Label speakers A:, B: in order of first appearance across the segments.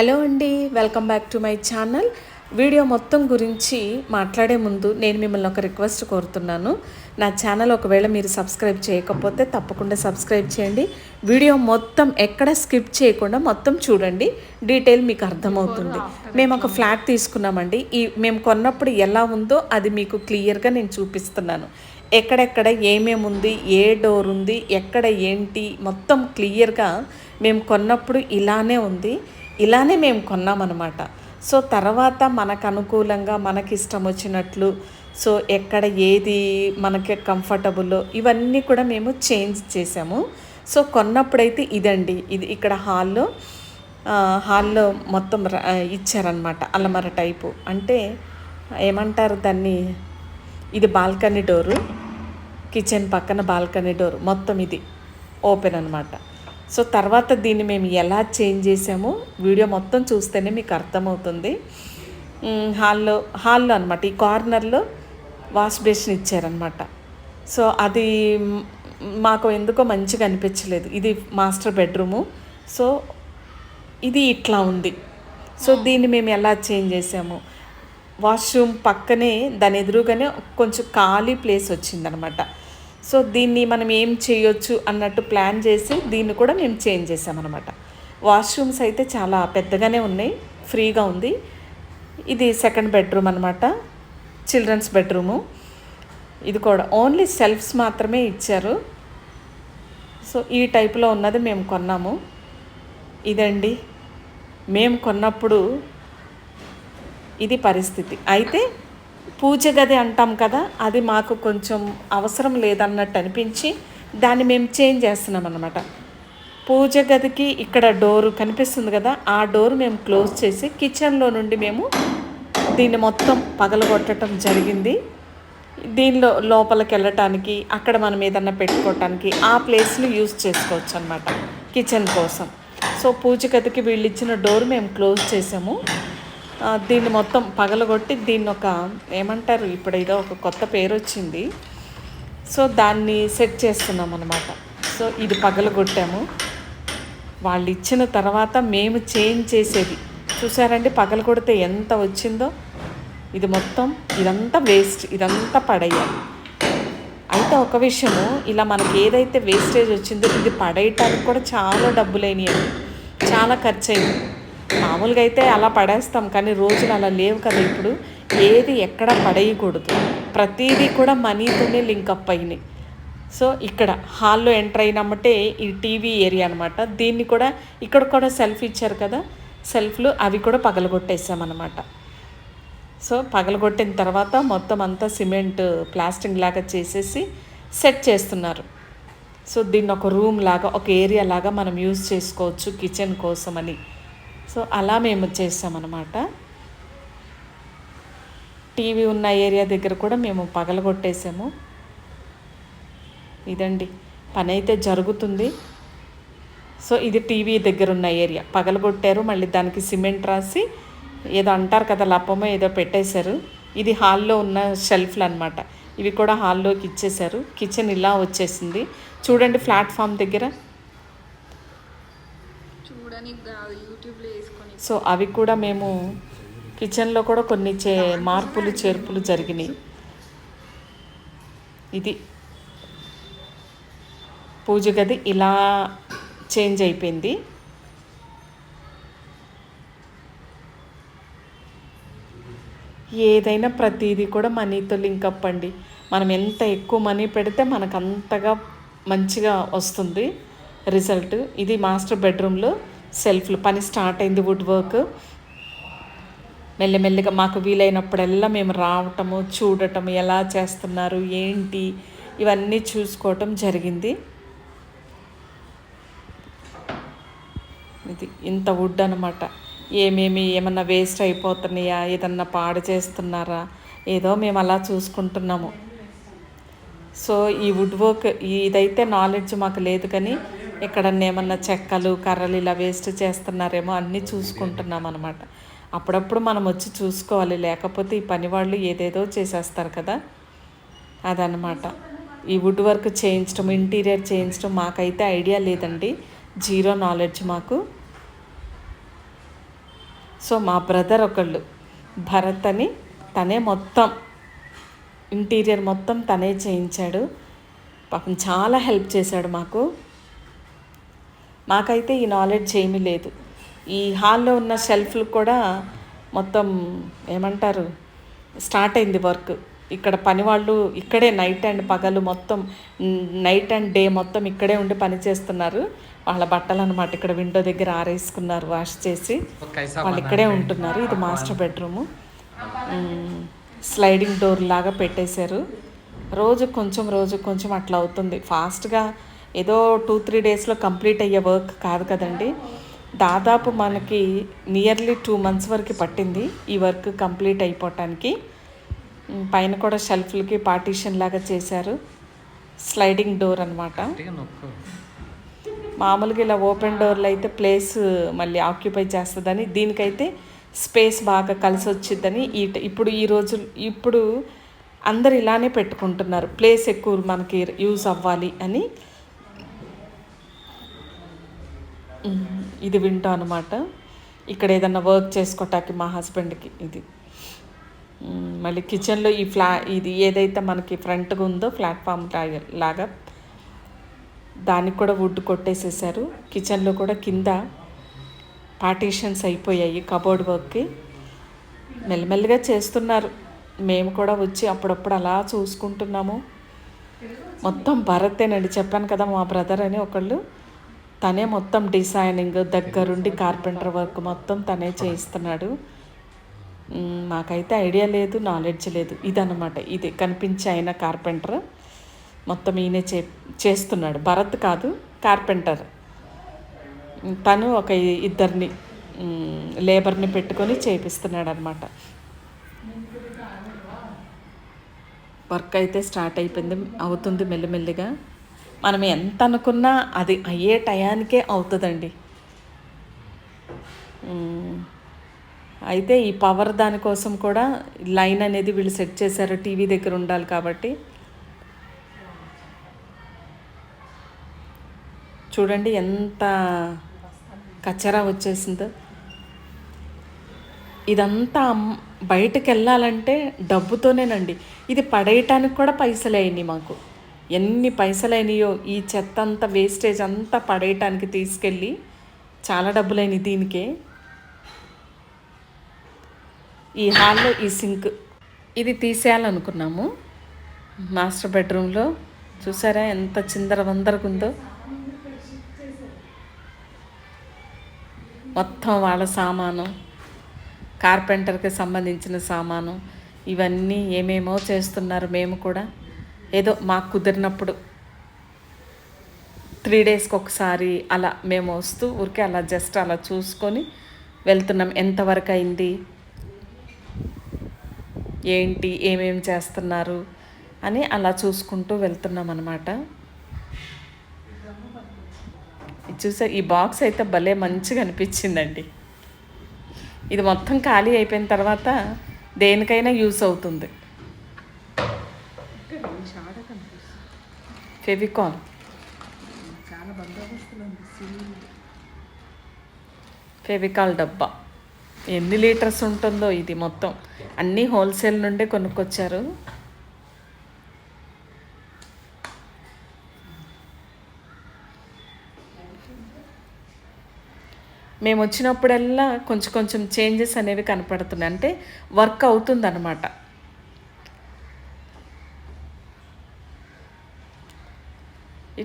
A: Hello అండి welcome back to my channel. Video మొత్తం గురించి మాట్లాడే ముందు నేను మిమ్మల్ని ఒక రిక్వెస్ట్ కోరుతున్నాను. నా ఛానల్ ఒకవేళ మీరు సబ్స్క్రైబ్ చేయకపోతే తప్పకుండా సబ్స్క్రైబ్ చేయండి. వీడియో మొత్తం ఎక్కడ స్కిప్ చేయకుండా మొత్తం చూడండి. డీటెయిల్ మీకు అర్థమవుతుంది. మేము ఒక ఫ్లాట్ తీసుకున్నామండి. ఈ మేము కొన్నప్పుడు ఎలా ఉందో అది మీకు క్లియర్గా నేను చూపిస్తున్నాను. ఎక్కడెక్కడ ఏమేమి ఉంది ఏ డోర్ ఉంది ఎక్కడ ఏంటి మొత్తం క్లియర్గా మేము కొన్నప్పుడు ఇలానే ఉంది. ఇలానే మేము కొన్నామన్నమాట. సో తర్వాత మనకు అనుకూలంగా మనకి ఇష్టం వచ్చినట్లు సో ఎక్కడ ఏది మనకి కంఫర్టబుల్ ఇవన్నీ కూడా మేము చేంజ్ చేసాము. సో కొన్నప్పుడైతే ఇదండి. ఇది ఇక్కడ హాల్లో హాల్లో మొత్తం ర- ఇచ్చారనమాట అలమర టైపు. అంటే ఏమంటారు దాన్ని? ఇది బాల్కనీ డోరు కిచెన్ పక్కన బాల్కనీ డోర్ మొత్తం ఇది ఓపెన్ అనమాట సో తర్వాత దీన్ని మేము ఎలా చేంజ్ చేసామో వీడియో మొత్తం చూస్తేనే మీకు అర్థమవుతుంది. హాల్లో హాల్లో అనమాట ఈ కార్నర్లో వాష్ బేసిన్ ఇచ్చారనమాట సో అది మాకు ఎందుకో మంచిగా అనిపించలేదు. ఇది మాస్టర్ బెడ్రూము. సో ఇది ఇట్లా ఉంది. సో దీన్ని మేము ఎలా చేంజ్ చేసాము? వాష్రూమ్ పక్కనే దాని ఎదురుగానే కొంచెం ఖాళీ ప్లేస్ వచ్చిందనమాట సో దీన్ని మనం ఏం చేయొచ్చు అన్నట్టు ప్లాన్ చేసి దీన్ని కూడా మేము చేంజ్ చేసామన్నమాట వాష్రూమ్స్ అయితే చాలా పెద్దగానే ఉన్నాయి ఫ్రీగా ఉంది. ఇది సెకండ్ బెడ్రూమ్ అనమాట చిల్డ్రన్స్ బెడ్రూము. ఇది కూడా ఓన్లీ సెల్ఫ్స్ మాత్రమే ఇచ్చారు. సో ఈ టైప్లో ఉన్నది మేము కొన్నాము. ఇదండి మేము కొన్నప్పుడు ఇది పరిస్థితి. అయితే పూజ గది అంటాం కదా అది మాకు కొంచెం అవసరం లేదన్నట్టు అనిపించి దాన్ని మేము చేంజ్ చేస్తున్నాం అనమాట పూజ గదికి ఇక్కడ డోరు కనిపిస్తుంది కదా ఆ డోర్ మేము క్లోజ్ చేసి కిచెన్లో నుండి మేము దీన్ని మొత్తం పగలగొట్టడం జరిగింది. దీనిలో లోపలికి వెళ్ళటానికి అక్కడ మనం ఏదన్నా పెట్టుకోవటానికి ఆ ప్లేస్ని యూజ్ చేసుకోవచ్చు అనమాట కిచెన్ కోసం. సో పూజ గదికి వీళ్ళు ఇచ్చిన డోర్ మేము క్లోజ్ చేసాము. దీన్ని మొత్తం పగలగొట్టి దీన్ని ఒక ఏమంటారు? ఇప్పుడు ఏదో ఒక కొత్త పేరు వచ్చింది సో దాన్ని సెట్ చేస్తున్నాం అనమాట సో ఇది పగలగొట్టాము. వాళ్ళు ఇచ్చిన తర్వాత మేము చేంజ్ చేసేది. చూసారండి? పగల కొడితే ఎంత వచ్చిందో? ఇది మొత్తం ఇదంతా వేస్ట్. ఇదంతా పడేయాలి. అయితే ఒక విషయము ఇలా మనకి ఏదైతే వేస్టేజ్ వచ్చిందో ఇది పడేయటానికి కూడా చాలా డబ్బులైనవి చాలా ఖర్చు అయింది మామూలుగా అయితే అలా పడేస్తాం కానీ రోజులు అలా లేవు కదా ఇప్పుడు. ఏది ఎక్కడ పడేయకూడదు. ప్రతిదీ కూడా మనీతోనే లింకప్ అయినాయి. సో ఇక్కడ హాల్లో ఎంటర్ అయినామంటే ఈ టీవీ ఏరియా అనమాట దీన్ని కూడా ఇక్కడ కూడా సెల్ఫ్ ఇచ్చారు కదా. సెల్ఫ్లు అవి కూడా పగలగొట్టేసామన్నమాట. సో పగలగొట్టిన తర్వాత మొత్తం అంతా సిమెంట్ ప్లాస్టింగ్ లాగా చేసేసి సెట్ చేస్తున్నారు. సో దీన్ని ఒక రూమ్ లాగా ఒక ఏరియా లాగా మనం యూజ్ చేసుకోవచ్చు కిచెన్ కోసమని. సో అలా మేము చేసామన్నమాట టీవీ ఉన్న ఏరియా దగ్గర కూడా మేము పగలగొట్టేసాము. ఇదండి. పని అయితే జరుగుతుంది. సో ఇది టీవీ దగ్గర ఉన్న ఏరియా. పగలగొట్టారు మళ్ళీ దానికి సిమెంట్ రాసి ఏదో అంటారు కదా లప్పమో ఏదో పెట్టేశారు. ఇది హాల్లో ఉన్న షెల్ఫ్లు అనమాట ఇవి కూడా హాల్లోకి ఇచ్చేశారు. కిచెన్ ఇలా వచ్చేసింది. చూడండి ప్లాట్ఫామ్ దగ్గర. సో అవి కూడా మేము కిచెన్లో కూడా కొన్ని చే మార్పులు చేర్పులు జరిగినాయి. ఇది పూజ గది ఇలా చేంజ్ అయిపోయింది. ఏదైనా ప్రతిదీ కూడా మనీతో లింకప్ అండి. మనం ఎంత ఎక్కువ మనీ పెడితే మనకు అంతగా మంచిగా వస్తుంది. రిజల్ట్. ఇది మాస్టర్ బెడ్రూమ్లో సెల్ఫ్లు పని స్టార్ట్ అయింది వుడ్ వర్క్. మెల్లమెల్లగా మాకు వీలైనప్పుడల్లా మేము రావటము చూడటం ఎలా చేస్తున్నారు ఏంటి ఇవన్నీ చూసుకోవటం జరిగింది. ఇది ఇంత వుడ్ అనమాట ఏమేమి ఏమన్నా వేస్ట్ అయిపోతున్నాయా ఏదన్నా పాడు చేస్తున్నారా ఏదో మేము అలా చూసుకుంటున్నాము. సో ఈ వుడ్ వర్క్ ఇదైతే నాలెడ్జ్ మాకు లేదు కానీ ఇక్కడ ఏమన్నా చెక్కలు కర్రలు ఇలా వేస్ట్ చేస్తున్నారేమో అన్నీ చూసుకుంటున్నాం అనమాట అప్పుడప్పుడు మనం వచ్చి చూసుకోవాలి. లేకపోతే ఈ పని వాళ్ళు ఏదేదో చేసేస్తారు కదా. అదనమాట ఈ వుడ్ వర్క్ చేయించడం ఇంటీరియర్ చేయించడం మాకైతే ఐడియా లేదండి. జీరో నాలెడ్జ్ మాకు. సో మా బ్రదర్ ఒకళ్ళు భరత్ అని తనే మొత్తం ఇంటీరియర్ మొత్తం తనే చేయించాడు. పాపం చాలా హెల్ప్ చేశాడు మాకు. మాకైతే ఈ నాలెడ్జ్ ఏమీ లేదు. ఈ హాల్లో ఉన్న షెల్ఫ్లు కూడా మొత్తం ఏమంటారు స్టార్ట్ అయింది వర్క్ ఇక్కడ పని వాళ్ళు ఇక్కడే నైట్ అండ్ పగలు మొత్తం నైట్ అండ్ డే మొత్తం ఇక్కడే ఉండి పని చేస్తున్నారు. వాళ్ళ బట్టలు అనమాట ఇక్కడ విండో దగ్గర ఆరేసుకున్నారు వాష్ చేసి. వాళ్ళు ఇక్కడే ఉంటున్నారు ఇది మాస్టర్ బెడ్రూము స్లైడింగ్ డోర్ లాగా పెట్టేశారు. రోజు కొంచెం రోజు కొంచెం అట్లా అవుతుంది. ఫాస్ట్గా ఏదో టూ త్రీ డేస్లో కంప్లీట్ అయ్యే వర్క్ కాదు కదండి. దాదాపు మనకి నియర్లీ టూ మంత్స్ వరకు పట్టింది ఈ వర్క్ కంప్లీట్ అయిపోవటానికి. పైన కూడా షెల్ఫ్లకి పార్టీషన్ లాగా చేశారు. స్లైడింగ్ డోర్ అనమాట మామూలుగా ఇలా ఓపెన్ డోర్లు అయితే ప్లేస్ మళ్ళీ ఆక్యుపై చేస్తుందని దీనికైతే స్పేస్ బాగా కలిసి వచ్చిందని ఈ ఇప్పుడు ఈ రోజు ఇప్పుడు అందరు ఇలానే పెట్టుకుంటున్నారు. ప్లేస్ ఎక్కువ మనకి యూజ్ అవ్వాలి అని. ఇది వింటా అనమాట ఇక్కడ ఏదన్నా వర్క్ చేసుకోవటానికి మా హస్బెండ్కి ఇది. మళ్ళీ కిచెన్లో ఈ ఫ్లా ఇది ఏదైతే మనకి ఫ్రంట్గా ఉందో ప్లాట్ఫామ్ లాగా లాగా దానికి కూడా వుడ్ కొట్టేసేసారు. కిచెన్లో కూడా కింద పార్టీషన్స్ అయిపోయాయి కబోర్డ్ వర్క్కి మెల్లమెల్లగా చేస్తున్నారు. మేము కూడా వచ్చి అప్పుడప్పుడు అలా చూసుకుంటున్నాము. మొత్తం భరతేనండి. చెప్పాను కదా మా బ్రదర్ అని ఒకళ్ళు. తనే మొత్తం డిజైనింగ్ దగ్గరుండి కార్పెంటర్ వర్క్ మొత్తం తనే చేయిస్తున్నాడు. మాకైతే ఐడియా లేదు నాలెడ్జ్ లేదు. ఇదన్నమాట ఇది కనిపించే ఆయన కార్పెంటర్ మొత్తం ఈయనే చే చేస్తున్నాడు. భరత్ కాదు కార్పెంటర్ తను ఒక ఇద్దరిని లేబర్ని పెట్టుకొని చేపిస్తున్నాడు అనమాట వర్క్ అయితే స్టార్ట్ అయిపోయింది అవుతుంది మెల్లిమెల్లిగా. మనం ఎంత అనుకున్నా అది అయ్యే టయానికే అవుతుందండి. అయితే ఈ పవర్ దానికోసం కూడా లైన్ అనేది వీళ్ళు సెట్ చేశారు టీవీ దగ్గర ఉండాలి కాబట్టి. చూడండి ఎంత కచ్చరా వచ్చేసిందో. ఇదంతా బయటకు వెళ్ళాలంటే డబ్బుతోనేనండి. ఇది పడేయటానికి కూడా పైసలు అయినాయి మాకు. ఎన్ని పైసలైనయో ఈ చెత్త అంతా వేస్టేజ్ అంతా పడేయటానికి తీసుకెళ్ళి చాలా డబ్బులైనాయి దీనికే. ఈ హాల్లో ఈ సింక్. ఇది తీసేయాలనుకున్నాము. మాస్టర్ బెడ్రూమ్లో. చూసారా ఎంత చిందర వందరకుందో మొత్తం వాళ్ళ సామాను కార్పెంటర్కి సంబంధించిన సామాను ఇవన్నీ ఏమేమో చేస్తున్నారు మేము కూడా. ఏదో మాకు కుదిరినప్పుడు త్రీ డేస్కి ఒకసారి అలా మేము వస్తూ ఊరికే అలా జస్ట్ అలా చూసుకొని వెళ్తున్నాం. ఎంతవరకు అయింది? ఏంటి? ఏమేం చేస్తున్నారు? అని అలా చూసుకుంటూ వెళ్తున్నాం అనమాట చూసా ఈ బాక్స్ అయితే భలే మంచిగా అనిపించిందండి. ఇది మొత్తం ఖాళీ అయిపోయిన తర్వాత దేనికైనా యూస్ అవుతుంది. ఫెవికాల్ ఫెవికాల్ డబ్బా. ఎన్ని లీటర్స్ ఉంటుందో ఇది మొత్తం. అన్నీ హోల్సేల్ నుండే కొనుక్కొచ్చారు. మేము వచ్చినప్పుడల్లా కొంచెం కొంచెం చేంజెస్ అనేవి కనపడుతున్నాయి. అంటే వర్క్ అవుతుందన్నమాట.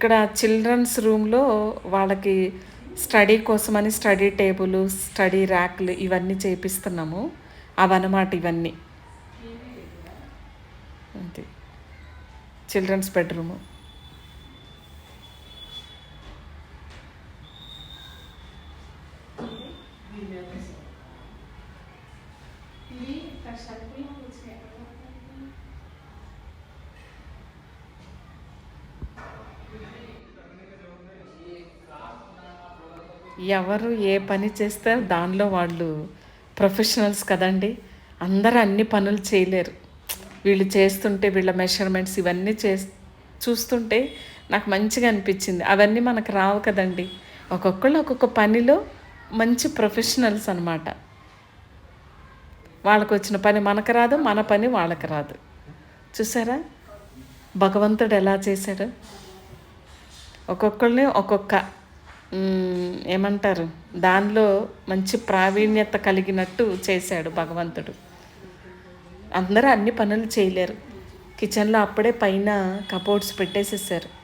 A: ఇక్కడ చిల్డ్రన్స్ రూమ్లో వాళ్ళకి స్టడీ కోసమని స్టడీ టేబుల్ స్టడీ ర్యాక్లు ఇవన్నీ చేపిస్తున్నాము. అవన్నమాట ఇవన్నీ. అంతే. Children's bedroom. ఎవరు ఏ పని చేస్తే దానిలో వాళ్ళు ప్రొఫెషనల్స్ కదండి. అందరూ అన్ని పనులు చేయలేరు. వీళ్ళు చేస్తుంటే వీళ్ళ మెషర్మెంట్స్ ఇవన్నీ చే చూస్తుంటే నాకు మంచిగా అనిపించింది. అవన్నీ మనకు రావు కదండి. ఒక్కొక్కళ్ళు ఒక్కొక్క పనిలో మంచి ప్రొఫెషనల్స్ అనమాట వాళ్ళకు వచ్చిన పని మనకు రాదు మన పని వాళ్ళకి రాదు. చూసారా? భగవంతుడు ఎలా చేశాడు? ఒక్కొక్కరిని ఒక్కొక్క ఏమంటారు? దానిలో మంచి ప్రావీణ్యత కలిగినట్టు చేశాడు భగవంతుడు. అందరూ అన్ని పనులు చేయలేరు. కిచెన్లో అప్పుడే పైన కబోర్డ్స్ పెట్టేసేసారు.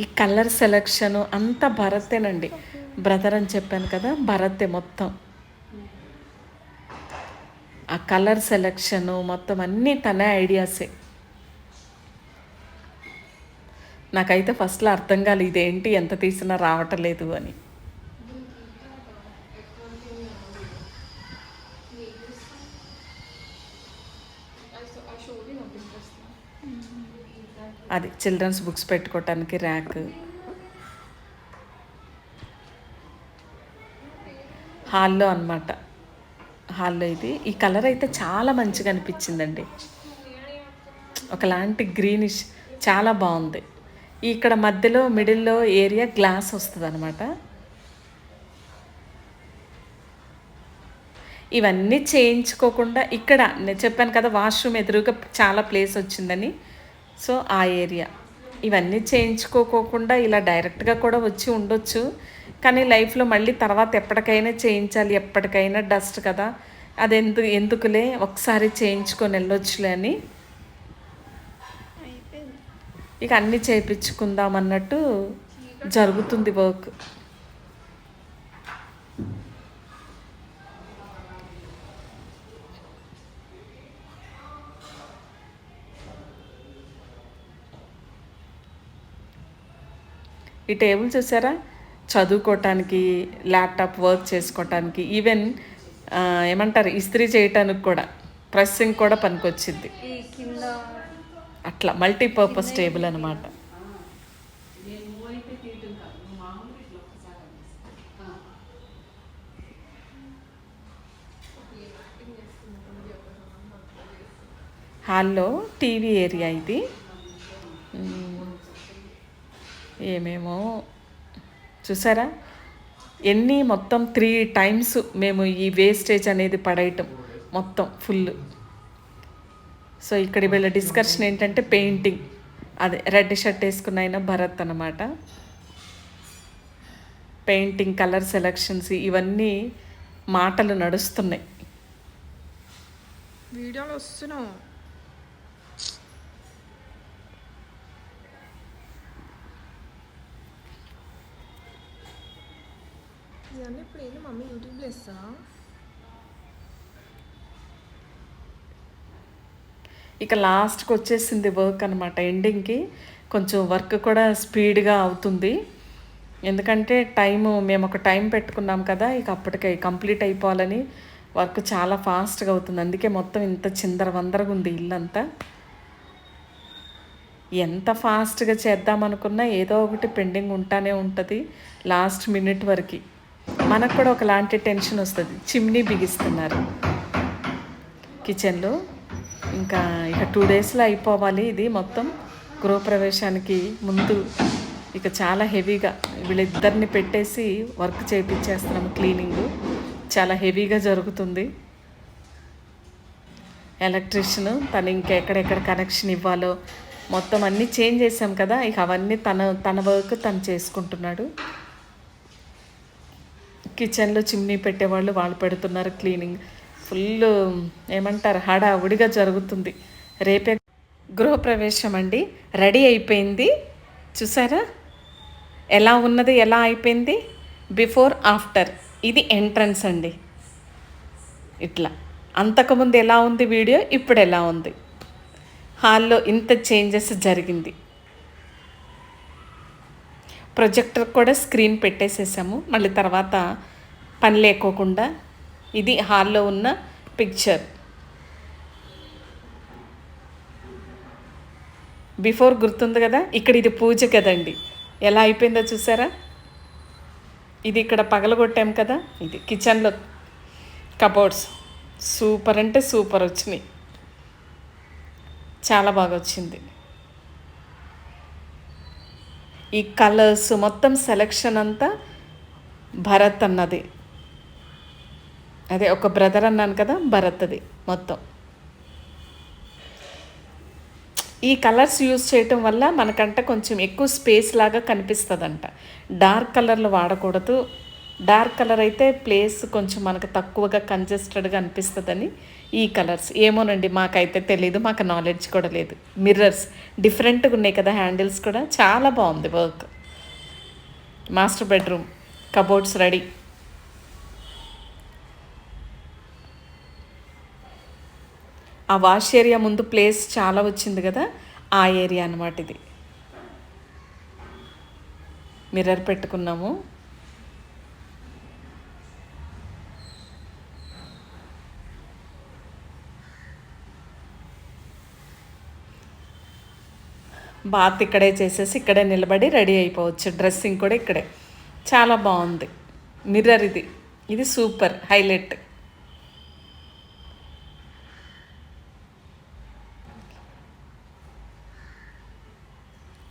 A: ఈ కలర్ సెలక్షను అంతా భరతేనండి బ్రదర్ అని చెప్పాను కదా భరతే మొత్తం. ఆ కలర్ సెలక్షను మొత్తం అన్నీ తనే ఐడియాసే. నాకైతే ఫస్ట్లో అర్థం కాలేదు ఇదేంటి ఎంత తీసినా రావటలేదు అని. అది చిల్డ్రన్స్ బుక్స్ పెట్టుకోవటానికి ర్యాక్. హాల్లో అన్నమాట. హాల్లో ఇది. ఈ కలర్ అయితే చాలా మంచిగా అనిపించిందండి. ఒకలాంటి గ్రీనిష్ చాలా బాగుంది. ఇక్కడ మధ్యలో మిడిల్లో ఏరియా గ్లాస్ వస్తుంది అనమాట ఇవన్నీ చేయించుకోకుండా ఇక్కడ నేను చెప్పాను కదా వాష్రూమ్ ఎదురుగా చాలా ప్లేస్ వచ్చిందని. సో ఆ ఏరియా. ఇవన్నీ చేయించుకోకోకుండా ఇలా డైరెక్ట్గా కూడా వచ్చి ఉండొచ్చు. కానీ లైఫ్లో మళ్ళీ తర్వాత ఎప్పటికైనా చేయించాలి ఎప్పటికైనా డస్ట్ కదా. అది ఎందుకు ఎందుకులే? ఒకసారి చేయించుకొని వెళ్ళొచ్చులే అని. ఇక అన్నీ చేయించుకుందాం అన్నట్టు జరుగుతుంది వర్క్. ఈ టేబుల్ చూసారా? చదువుకోవటానికి ల్యాప్టాప్ వర్క్ చేసుకోవటానికి ఈవెన్ ఏమంటారు ఇస్త్రీ చేయటానికి కూడా ప్రెస్సింగ్ కూడా పనికొచ్చింది. అట్లా మల్టీపర్పస్ టేబుల్ అనమాట హాల్లో టీవీ ఏరియా ఇది. ఏమేమో చూసారా? ఎన్ని మొత్తం త్రీ టైమ్స్ మేము ఈ వేస్టేజ్ అనేది పడేయటం మొత్తం ఫుల్ సో ఇక్కడ వీళ్ళ డిస్కషన్ ఏంటంటే పెయింటింగ్ అదే రెడ్ షర్ట్ వేసుకున్న ఆయన భరత్ అనమాట పెయింటింగ్ కలర్ సెలక్షన్స్ ఇవన్నీ మాటలు నడుస్తున్నాయి.
B: వీడియోలో వస్తున్నావు. ఇవన్నీ ఇప్పుడు ఏంటి మమ్మీ యూట్యూబ్లో ఇస్తా
A: ఇక లాస్ట్కి వచ్చేసింది వర్క్ అనమాట ఎండింగ్కి కొంచెం వర్క్ కూడా స్పీడ్గా అవుతుంది. ఎందుకంటే టైము మేము ఒక టైం పెట్టుకున్నాం కదా ఇక అప్పటికే కంప్లీట్ అయిపోవాలని వర్క్ చాలా ఫాస్ట్గా అవుతుంది. అందుకే మొత్తం ఇంత చిందర వందరగా ఉంది ఇల్లంతా. ఎంత ఫాస్ట్గా చేద్దామనుకున్నా ఏదో ఒకటి పెండింగ్ ఉంటానే ఉంటుంది లాస్ట్ మినిట్ వరకు. మనకు కూడా ఒకలాంటి టెన్షన్ వస్తుంది. చిమ్నీ బిగిస్తున్నారు. కిచెన్లో ఇంకా ఇక టూ డేస్లో అయిపోవాలి. ఇది మొత్తం గృహప్రవేశానికి ముందు ఇక చాలా హెవీగా వీళ్ళిద్దరిని పెట్టేసి వర్క్ చేయించేస్తున్నాము క్లీనింగ్ చాలా హెవీగా జరుగుతుంది. ఎలక్ట్రిషియన్ తను ఇంకా ఎక్కడెక్కడ కనెక్షన్ ఇవ్వాలో మొత్తం అన్నీ చేంజ్ చేసాం కదా. ఇక అవన్నీ తన తన వర్క్ తను చేసుకుంటున్నాడు. కిచెన్లో చిమ్నీ పెట్టేవాళ్ళు వాళ్ళు పెడుతున్నారు క్లీనింగ్ ఫుల్ ఏమంటారు హడావుడిగా జరుగుతుంది. రేపే గృహప్రవేశం అండి రెడీ అయిపోయింది. చూసారా? ఎలా ఉన్నది ఎలా అయిపోయింది? Before after. ఇది ఎంట్రన్స్ అండి. ఇట్లా. అంతకుముందు ఎలా ఉంది వీడియో ఇప్పుడు ఎలా ఉంది? హాల్లో ఇంత చేంజెస్ జరిగింది. ప్రొజెక్టర్ కూడా స్క్రీన్ పెట్టేసేసాము. మళ్ళీ తర్వాత పని లేకోకుండా ఇది హాల్లో ఉన్న పిక్చర్. బిఫోర్ గుర్తుంది కదా ఇక్కడ ఇది పూజ కదండి. ఎలా అయిపోయిందో చూసారా? ఇది ఇక్కడ పగలగొట్టాం కదా ఇది కిచెన్లో కబోర్డ్స్. సూపర్ అంటే సూపర్ వచ్చినాయి. చాలా బాగా వచ్చింది. ఈ కలర్స్ మొత్తం సెలెక్షన్ అంతా భరత్ అన్నది. అదే ఒక బ్రదర్ అన్నాను కదా భరత్ది మొత్తం. ఈ కలర్స్ యూజ్ చేయటం వల్ల మనకంట కొంచెం ఎక్కువ స్పేస్ లాగా కనిపిస్తుందంట. డార్క్ కలర్లు వాడకూడదు. డార్క్ కలర్ అయితే ప్లేస్ కొంచెం మనకు తక్కువగా కంజెస్టెడ్గా అనిపిస్తుందని ఈ కలర్స్. ఏమోనండి మాకైతే తెలియదు మాకు నాలెడ్జ్ కూడా లేదు. మిర్రర్స్ డిఫరెంట్గా ఉన్నాయి కదా హ్యాండిల్స్ కూడా. చాలా బాగుంది work master bedroom cupboards ready ఆ వాష్ ఏరియా ముందు ప్లేస్ చాలా వచ్చింది కదా ఆ ఏరియా అన్నమాట ఇది. మిర్రర్ పెట్టుకున్నాము. బాత్ ఇక్కడే చేసేసి ఇక్కడే నిలబడి రెడీ అయిపోవచ్చు. డ్రెస్సింగ్ కూడా ఇక్కడే. చాలా బాగుంది. మిర్రర్ ఇది. ఇది సూపర్. హైలైట్.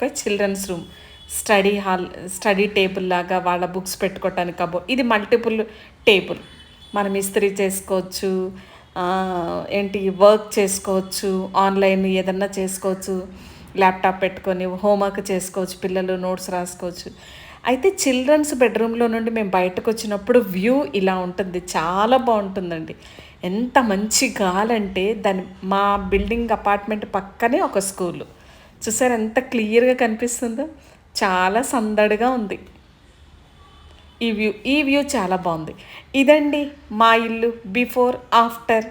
A: ఒక children's room. Study hall study table లాగా వాళ్ళ బుక్స్ పెట్టుకోవటానికి కబో ఇది మల్టిపుల్ టేబుల్. మనం ఇస్త్రీ చేసుకోవచ్చు ఏంటి వర్క్ చేసుకోవచ్చు ఆన్లైన్ ఏదన్నా చేసుకోవచ్చు ల్యాప్టాప్ పెట్టుకొని హోంవర్క్ చేసుకోవచ్చు పిల్లలు నోట్స్ రాసుకోవచ్చు. అయితే చిల్డ్రన్స్ బెడ్రూమ్లో నుండి మేము బయటకు వచ్చినప్పుడు వ్యూ ఇలా ఉంటుంది. చాలా బాగుంటుందండి. ఎంత మంచి గాలంటే దాని మా బిల్డింగ్ అపార్ట్మెంట్ పక్కనే ఒక స్కూలు. చూసారు ఎంత క్లియర్గా కనిపిస్తుందో? చాలా సందడిగా ఉంది. ఈ వ్యూ ఈ వ్యూ చాలా బాగుంది. ఇదండి మా ఇల్లు బిఫోర్ ఆఫ్టర్